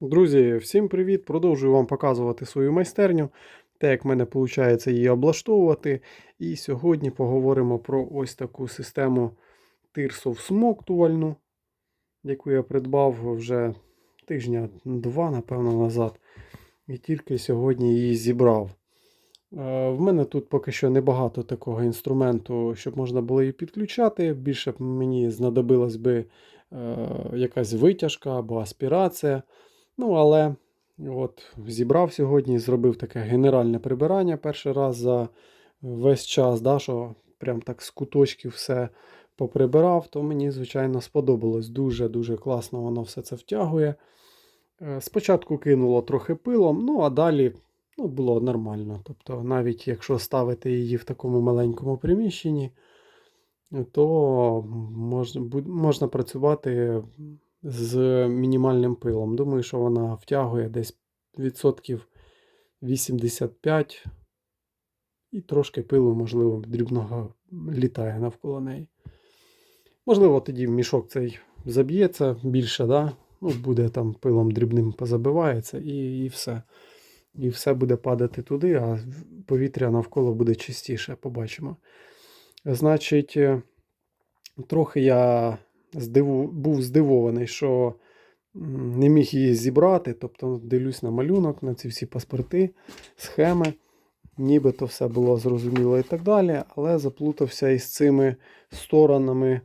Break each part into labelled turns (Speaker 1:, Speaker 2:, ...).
Speaker 1: Друзі, всім привіт! Продовжую вам показувати свою майстерню, те, як в мене виходить її облаштовувати. І сьогодні поговоримо про ось таку систему тирсов смоктувальну, яку я придбав вже тижня два, напевно, назад. І тільки сьогодні її зібрав. Е, В мене тут поки що небагато такого інструменту, щоб можна було її підключати. Більше б мені знадобилась би е, якась витяжка або аспірація. Ну, але от зібрав сьогодні, зробив таке генеральне прибирання перший раз за весь час, да, що прям так з куточків все поприбирав, то мені, звичайно, сподобалось. Дуже-дуже класно воно все це втягує. Е, Спочатку кинуло трохи пилом, ну а далі ну, було нормально. Тобто, навіть якщо ставити її в такому маленькому приміщенні, то можна, можна працювати з мінімальним пилом. Думаю, що вона втягує десь відсотків 85 і трошки пилу, можливо, дрібного літає навколо неї. Можливо, тоді мішок цей заб'ється більше, да? ну, буде там пилом дрібним позабивається і, і все. І все буде падати туди, а повітря навколо буде чистіше, побачимо. Значить, е, трохи я здиву, був здивований, що не міг її зібрати. Тобто дивлюсь на малюнок, на ці всі паспорти, схеми. Нібито все було зрозуміло і так далі, але заплутався із цими сторонами,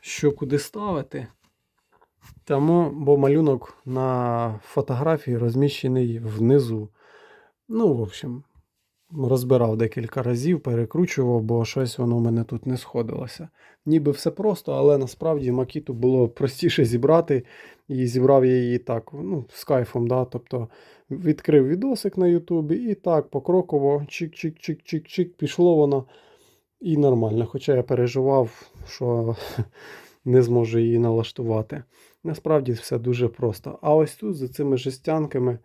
Speaker 1: що куди ставити. Тому, бо малюнок на фотографії розміщений внизу. Ну, в общем, розбирав декілька разів, перекручував, бо щось воно в мене тут не сходилося. Ніби все просто, але насправді макіту було простіше зібрати. І зібрав я її так, ну, з кайфом. Да? Тобто відкрив відосик на Ютубі і так покроково чик-чик-чик-чик-чик, пішло воно і нормально. Хоча я переживав, що не зможу її налаштувати. Насправді все дуже просто. А ось тут за цими жестянками.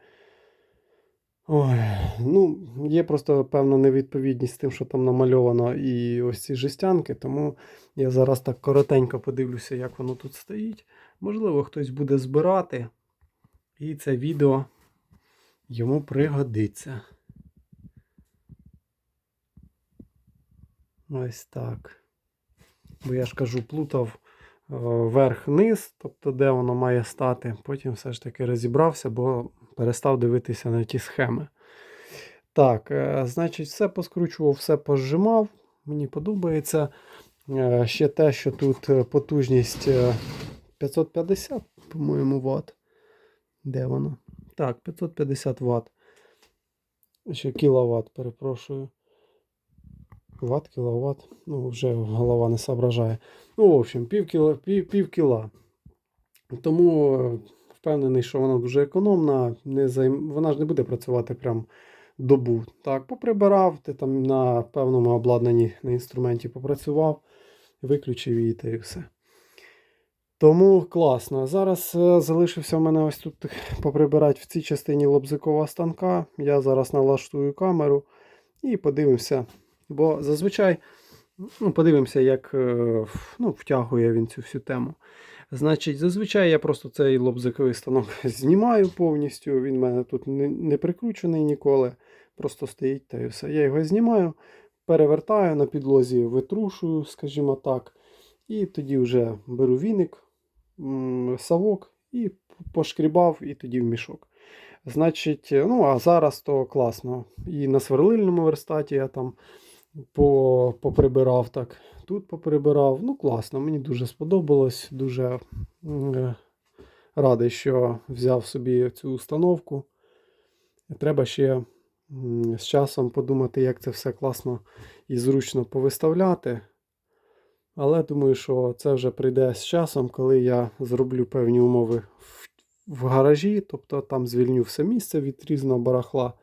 Speaker 1: Ой, ну, є просто певна невідповідність з тим, що там намальовано, і ось ці жестянки, тому я зараз так коротенько подивлюся, як воно тут стоїть. Можливо, хтось буде збирати, і це відео йому пригодиться. Ось так. Бо я ж кажу, плутав е, верх-низ, тобто де воно має стати. Потім все ж таки розібрався, бо перестав дивитися на ті схеми. Так, е, значить, все поскручував, все пожимав. Мені подобається. Е, Ще те, що тут е, потужність е, 550, по-моєму, Вт. Де воно? Так, 550 Вт. Ще кіловат, перепрошую. Ват, кіловат. Ну, вже голова не соображає. Ну, в общем, пів кіла. Пів, пів кіла. Тому впевнений, що вона дуже економна. Не займ... Вона ж не буде працювати прям добу. Так, поприбирав, ти там на певному обладнанні на інструменті попрацював, виключив її та і все. Тому класно. Зараз е, залишився в мене ось тут поприбирати в цій частині лобзикового станка. Я зараз налаштую камеру і подивимося. Бо зазвичай ну, подивимося, як е, ну, втягує він цю всю тему. Значить, зазвичай я просто цей лобзиковий станок знімаю повністю. Він в мене тут не, прикручений ніколи. Просто стоїть та і все. Я його знімаю, перевертаю на підлозі, витрушую, скажімо так. І тоді вже беру віник, м, совок і пошкрібав, і тоді в мішок. Значить, ну а зараз то класно. І на сверлильному верстаті я там поприбирав так. Тут поприбирав. Ну, класно, мені дуже сподобалось. Дуже м, радий, що взяв собі цю установку. Треба ще з часом подумати, як це все класно і зручно повиставляти. Але думаю, що це вже прийде з часом, коли я зроблю певні умови в, в гаражі, тобто там звільню все місце від різного барахла.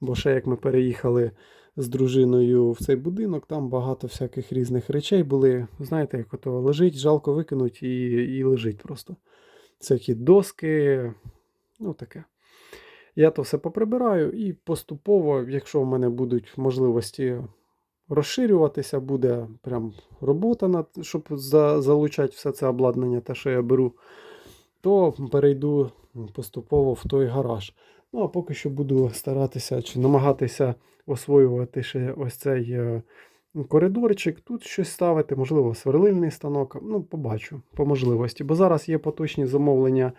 Speaker 1: Бо ще як ми переїхали з дружиною в цей будинок, там багато всяких різних речей були. Знаєте, як ото лежить, жалко викинуть і, і лежить просто. Всякі доски, ну таке. Я то все поприбираю і поступово, якщо в мене будуть можливості розширюватися, буде прям робота, над, щоб за, залучати все це обладнання, те, що я беру, то перейду поступово в той гараж. Ну, а поки що буду старатися чи намагатися освоювати ще ось цей е, коридорчик. Тут щось ставити, можливо, сверлильний станок. Ну, побачу по можливості. Бо зараз є поточні замовлення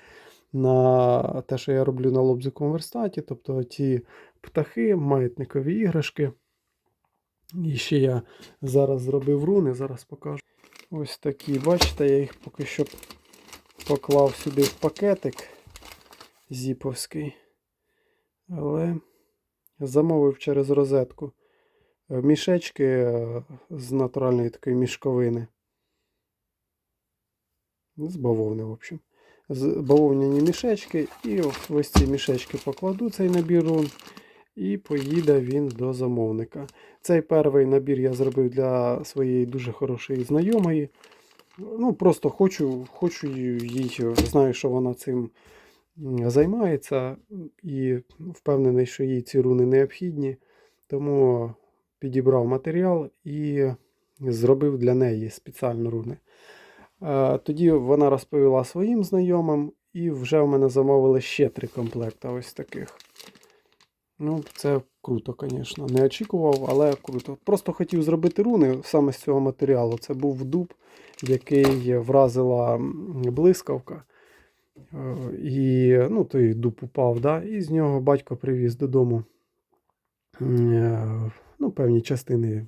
Speaker 1: на те, що я роблю на лобзиковому верстаті, тобто ті птахи, маятникові іграшки. І ще я зараз зробив руни, зараз покажу. Ось такі, бачите, я їх поки що поклав сюди в пакетик зіповський. Але замовив через розетку е, мішечки е, з натуральної такої мішковини. З бавовни, в общем. З бавовняні мішечки. І ось ці мішечки покладу цей набір. І поїде він до замовника. Цей перший набір я зробив для своєї дуже хорошої знайомої. Ну, просто хочу, хочу їй, знаю, що вона цим займається, і впевнений, що їй ці руни необхідні. Тому підібрав матеріал і зробив для неї спеціально руни. Е, Тоді вона розповіла своїм знайомим, і вже в мене замовили ще три комплекти ось таких. Ну, це круто, звісно. Не очікував, але круто. Просто хотів зробити руни саме з цього матеріалу. Це був дуб, який вразила блискавка. Е, І ну, той дуб упав, да? і з нього батько привіз додому е, ну, певні частини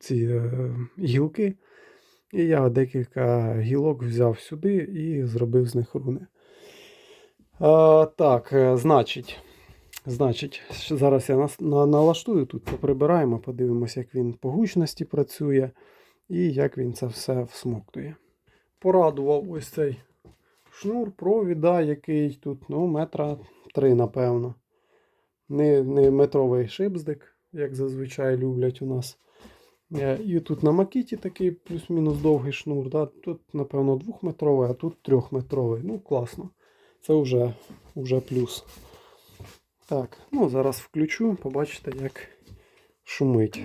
Speaker 1: ці е, гілки. І я декілька гілок взяв сюди і зробив з них руни. А, так, е, значить. Значить, зараз я налаштую тут, поприбираємо, подивимося, як він по гучності працює і як він це все всмоктує. Порадував ось цей шнур провіда, який тут ну, метра три, напевно. Не, не метровий шипздик, як зазвичай люблять у нас. Е, І тут на макіті такий плюс-мінус довгий шнур. Да? Тут, напевно, двохметровий, а тут трьохметровий. Ну, класно. Це вже, вже плюс. Так, ну зараз включу, побачите, як шумить.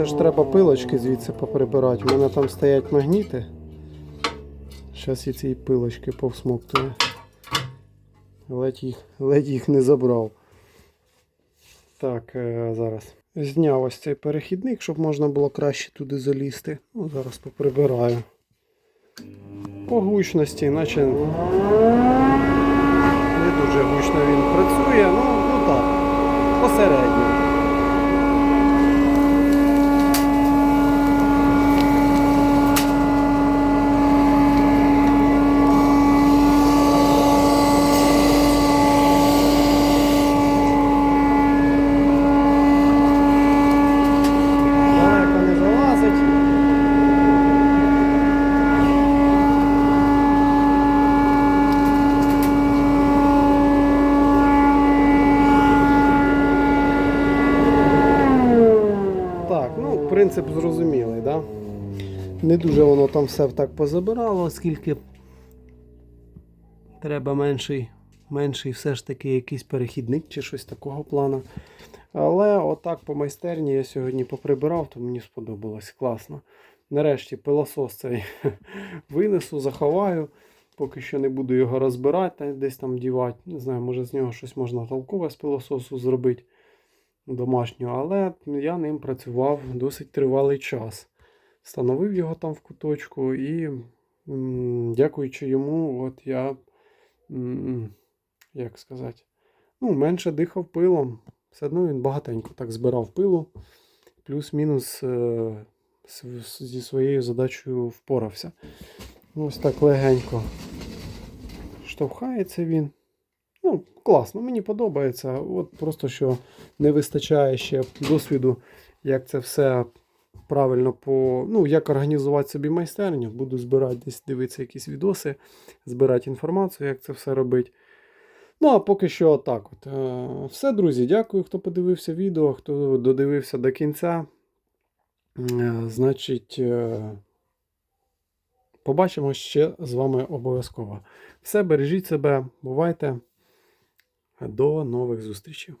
Speaker 1: Це ж треба пилочки звідси поприбирати. У мене там стоять магніти. Зараз і ці пилочки повсмоктую. Ледь їх, ледь їх не забрав. Так, е, зараз. Зняв ось цей перехідник, щоб можна було краще туди залізти. Ну, зараз поприбираю. По гучності, наче не дуже гучно він працює, ну, ну так, посередньо. Далеко не залазить. Так, ну, принцип зрозумілий, да? Не дуже воно там все так позабирало, оскільки треба менший, менший все ж таки якийсь перехідник чи щось такого плану. Але отак по майстерні я сьогодні поприбирав, то мені сподобалось. Класно. Нарешті пилосос цей винесу, заховаю. Поки що не буду його розбирати, десь там дівати. Не знаю, може з нього щось можна толкове з пилососу зробити домашнього, але я ним працював досить тривалий час. Встановив його там в куточку і, дякуючи йому, от я, як сказати, ну, менше дихав пилом. Все одно він багатенько так збирав пилу, плюс-мінус е, зі своєю задачею впорався. Ось так легенько штовхається він. Ну, класно, мені подобається. От просто що не вистачає ще досвіду, як це все правильно по, ну, як організувати собі майстерню. Буду збирати десь дивитися якісь відоси, збирати інформацію, як це все робити. Ну, а поки що так. От. Е, Все, друзі, дякую, хто подивився відео, хто додивився до кінця. Е, Значить, е, побачимо ще з вами обов'язково. Все, бережіть себе, бувайте. До нових зустрічей.